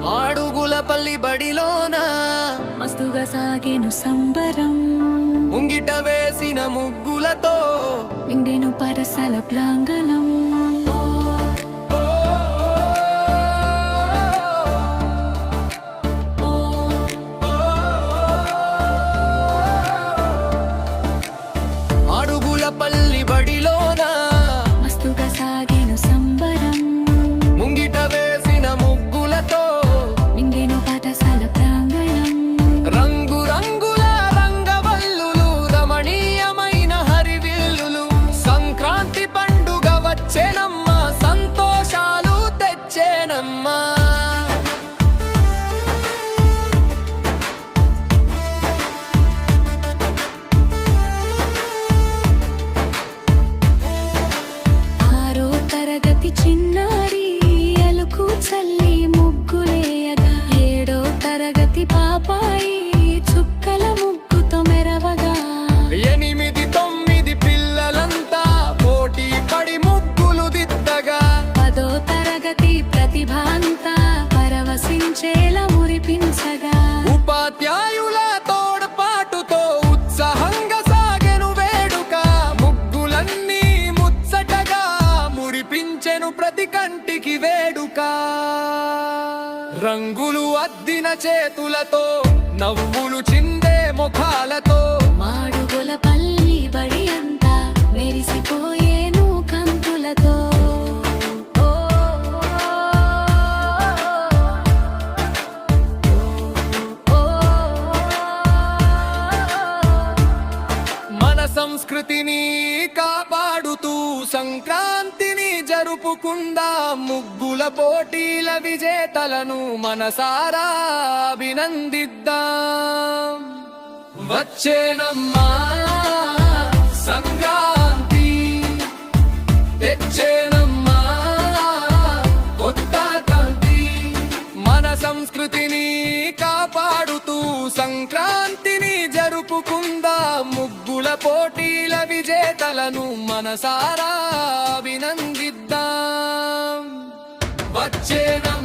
మాడుగులపల్లి బడిలోన మస్తుగా సాగేను సంబరం. ముంగిట వేసిన ముగ్గులతో నిండెను పరసల ప్రాంగణం. చిన్నారి అలుకు చల్లి ముగ్గులేయగా ఏడో తరగతి పాపాయి చుక్కల ముగ్గుతో మెరవగా. ఎనిమిది తొమ్మిది పిల్లలంతా పోటీ పడి ముగ్గులు దిద్దగా. పదో తరగతి పరవశించేలా మురిపించగా. ఉపాధ్యాయుల రంగులు అద్దిన చేతులతో నవ్వులు చిందే ముఖాలతో. మాడుగుల పల్లి బడి అంతా మెరిసిపోయేను కంతులతో. మన సంస్కృతిని కాపాడుతూ సంక్రాంతిని జరుపుకుందాం ముగ్గుల పోటీల విజేతలను మనసారా అభినందిద్దాం. వచ్చేనమ్మా సంక్రాంతి తెచ్చేనమ్మా కొత్త కాంతి మన సంస్కృతిని కాపాడుతూ సంక్రాంతిని జరుపుకుందాం పోటీల విజేతలను మనసారా అభినందిద్దాం. వచ్చేనమ్మా